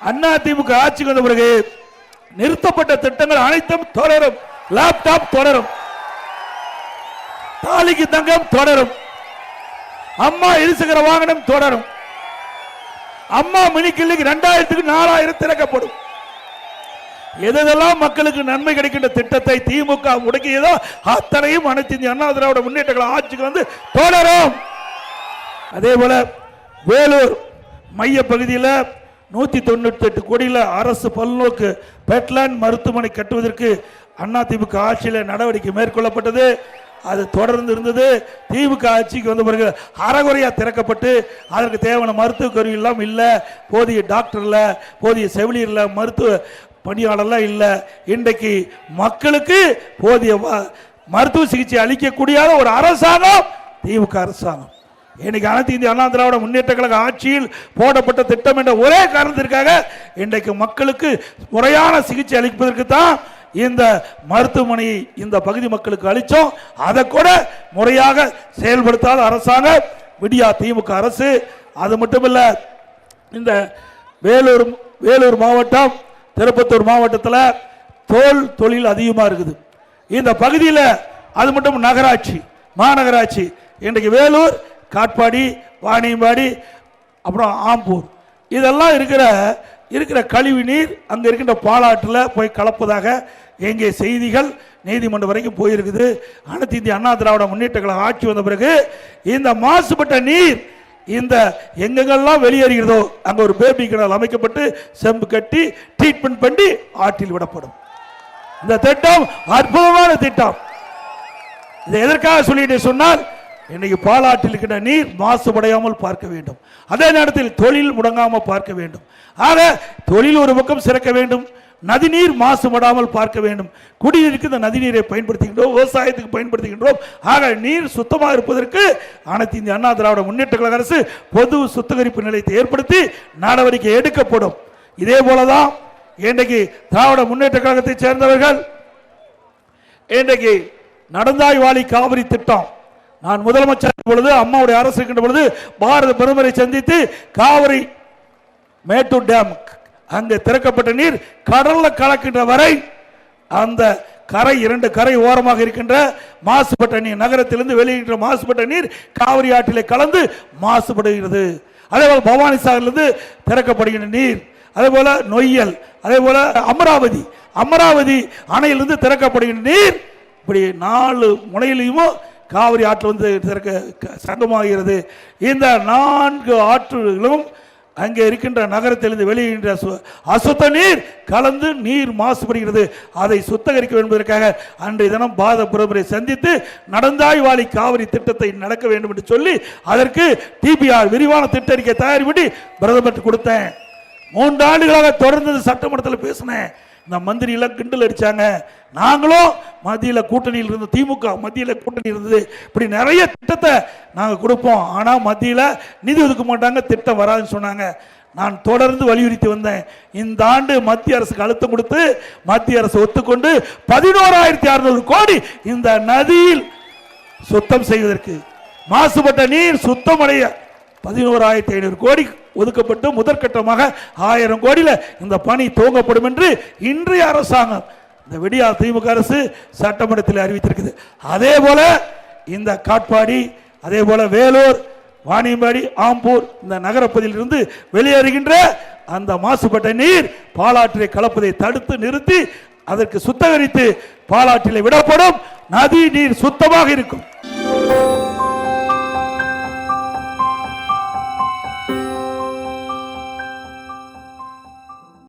அண்ணா திமுக ஆட்சிக்கு வந்த பிறகு நிறுத்தப்பட்ட திட்டங்கள் அனைத்தும் தொடரும். லேப்டாப் தொடரும். தாலிக்கு தங்கம் தொடரும். அம்மா இருசக்கர வாகனம் தொடரும். அம்மா மினி கிளினிக் ரெண்டாயிரத்துக்கு நாலாயிரம் திறக்கப்படும். எதெல்லாம் மக்களுக்கு நன்மை கிடைக்கின்ற திட்டத்தை திமுக முடக்கியதோ அத்தனையும் அனைத்து இந்திய அண்ணா திராவிட முன்னேற்றங்கள் ஆட்சிக்கு வந்து தொடரும். அதே போல வேலூர் மைய பகுதியில் நூற்றி தொண்ணூற்றி எட்டு கோடியில் அரசு பல்நோக்கு பெட்லேண்ட் மருத்துவமனை கட்டுவதற்கு அண்ணா திமுக ஆட்சியில் நடவடிக்கை மேற்கொள்ளப்பட்டது. அது தொடர்ந்து இருந்தது. திமுக ஆட்சிக்கு வந்த பிறகு அறகுறையாக திறக்கப்பட்டு அதற்கு தேவையான மருத்துவ கருவி எல்லாம் இல்லை. போதிய டாக்டரில் போதிய செவிலியரில் மருத்துவ பணியாளர்லாம் இல்லை. இன்றைக்கு மக்களுக்கு போதிய மருத்துவ சிகிச்சை அளிக்கக்கூடிய ஒரு அரசாங்கம் திமுக அரசாங்கம். இன்னைக்கு அனைத்து இந்திய அண்ணா திராவிட முன்னேற்ற கழக ஆட்சியில் போடப்பட்ட திட்டம் என்ற ஒரே காரணத்திற்காக இன்றைக்கு மக்களுக்கு முறையான சிகிச்சை அளிப்பதற்கு தான் இந்த மருத்துவமனையை இந்த பகுதி மக்களுக்கு அளித்தோம். அதை கூட முறையாக செயல்படுத்தாத அரசாங்கம் விடியா திமுக அரசு அது மட்டுமில்ல இந்த வேலூர் வேலூர் மாவட்டம் திருப்பத்தூர் மாவட்டத்தில் தோல் தொழில் அதிகமாக இருக்குது. இந்த பகுதியில் அது மட்டும் நகராட்சி மாநகராட்சி. இன்றைக்கு வேலூர் காட்பாடி வாணியம்பாடி அப்புறம் ஆம்பூர். இதெல்லாம் இருக்கிற இருக்கிற கழிவு நீர் அங்கே இருக்கின்ற பாலாற்றில் போய் கலப்பதாக எங்கே செய்திகள் நீதிமன்றம் வரைக்கும் போயிருக்குது. அனைத்து இந்திய அண்ணா திராவிட முன்னேற்ற கழகம் ஆட்சி வந்த பிறகு இந்த மாசுபட்ட நீர் இந்த எங்கெங்கெல்லாம் வெளியேறுகிறதோ அங்கே ஒரு பேபி கிணறு அமைக்கப்பட்டு செம்பு கட்டி ட்ரீட்மெண்ட் பண்ணி ஆற்றில் விடப்படும். இந்த திட்டம் அற்புதமான திட்டம். இதை எதற்காக சொல்லிட்டு சொன்னால் இன்னைக்கு பாலாற்றில் இருக்கின்ற நீர் மாசுபடையாமல் பார்க்க வேண்டும். அதே நேரத்தில் தொழில் முடங்காமல் பார்க்க வேண்டும். ஆக தொழில் ஒரு பக்கம் சிறக்க வேண்டும். நதிநீர் மாசுபடாமல் பார்க்க வேண்டும். குடிநீருக்கு இந்த நதிநீரை பயன்படுத்துகின்றோம் விவசாயத்துக்கு பயன்படுத்துகின்றோம். ஆக நீர் சுத்தமாக இருப்பதற்கு அனைத்து இந்திய அண்ணா திராவிட முன்னேற்ற கழக அரசு பொது சுத்திகரிப்பு நிலையத்தை ஏற்படுத்தி நடவடிக்கை எடுக்கப்படும். இதே போலதான் இன்றைக்கு திராவிட முன்னேற்ற கழகத்தை சேர்ந்தவர்கள் இன்றைக்கு நடந்தாய் வாலி காவிரி திட்டம் நான் முதலமைச்சர் பொழுது அம்மாவுடைய அரசு இருக்கின்ற பொழுது பாரத பிரதமரை சந்தித்து காவிரி மேட்டூர் டேம் அங்கே திறக்கப்பட்ட நீர் கடல்ல கலக்கின்ற வரை அந்த கரை இரண்டு கரை ஓரமாக இருக்கின்ற மாசுபட்ட நீர் நகரத்திலிருந்து வெளியிடுகின்ற மாசுபட்ட நீர் காவிரி ஆற்றிலே கலந்து மாசுபடுகிறது. அதேபோல் பவானி சாகரிலிருந்து திறக்கப்படுகின்ற நீர் அதே போல நொய்யல் அதே போல அமராவதி அமராவதி அணையிலிருந்து திறக்கப்படுகின்ற நீர் இப்படி நாலு முனையிலையும் காவிரி ஆற்று வந்து திறக்க சங்கமாகிறது இந்த நான்கு ஆற்றுகளும் அங்கே இருக்கின்ற நகரத்திலிருந்து வெளியின்ற அசுத்த நீர் கலந்து நீர் மாசுபடுகிறது. அதை சுத்தகரிக்க என்பதற்காக அன்றைய தினம் பாத பிரதமரை சந்தித்து நடந்தாய் வாழி காவிரி திட்டத்தை நடக்க வேண்டும் என்று சொல்லி அதற்கு டிபிஆர் விரிவான திட்ட அறிக்கை தயார் பண்ணி பிரதமர் கொடுத்தேன். மூன்று ஆண்டுகளாக தொடர்ந்து சட்டமன்றத்தில் பேசினேன். இந்த மந்திரியெல்லாம் கிண்டல் அடிச்சாங்க. நாங்களும் மத்தியில் கூட்டணியில் இருந்த திமுக மத்தியில் கூட்டணி இருந்தது. இப்படி நிறைய திட்டத்தை நாங்கள் கொடுப்போம். ஆனால் மத்தியில் நிதி ஒதுக்க மாட்டாங்க திட்டம் வராதுன்னு சொன்னாங்க. நான் தொடர்ந்து வலியுறுத்தி வந்தேன். இந்த ஆண்டு மத்திய அரசுக்கு அழுத்தம் கொடுத்து மத்திய அரசு ஒத்துக்கொண்டு பதினோராயிரத்தி அறுநூறு கோடி இந்த நதியில் சுத்தம் செய்வதற்கு மாசுபட்ட நீர் சுத்தமடைய பதினோராயிரத்தி ஐநூறு கோடி ஒதுக்கப்பட்டு முதற்கட்டமாக ஆயிரம் கோடியில் இந்த பணி துவங்கப்படும் என்று இன்றைய அரசாங்கம் இந்த விடியா திமுக அரசு சட்டமன்றத்தில் அறிவித்திருக்குது. அதே போல இந்த காட்பாடி அதே போல வேலூர் வாணியம்பாடி ஆம்பூர் இந்த நகரப்பகுதியிலிருந்து வெளியேறுகின்ற அந்த மாசுபட்ட நீர் பாலாற்றை கலப்பதை தடுத்து நிறுத்தி அதற்கு சுத்தகரித்து பாலாற்றிலே விடப்படும். நதி நீர் சுத்தமாக இருக்கும்.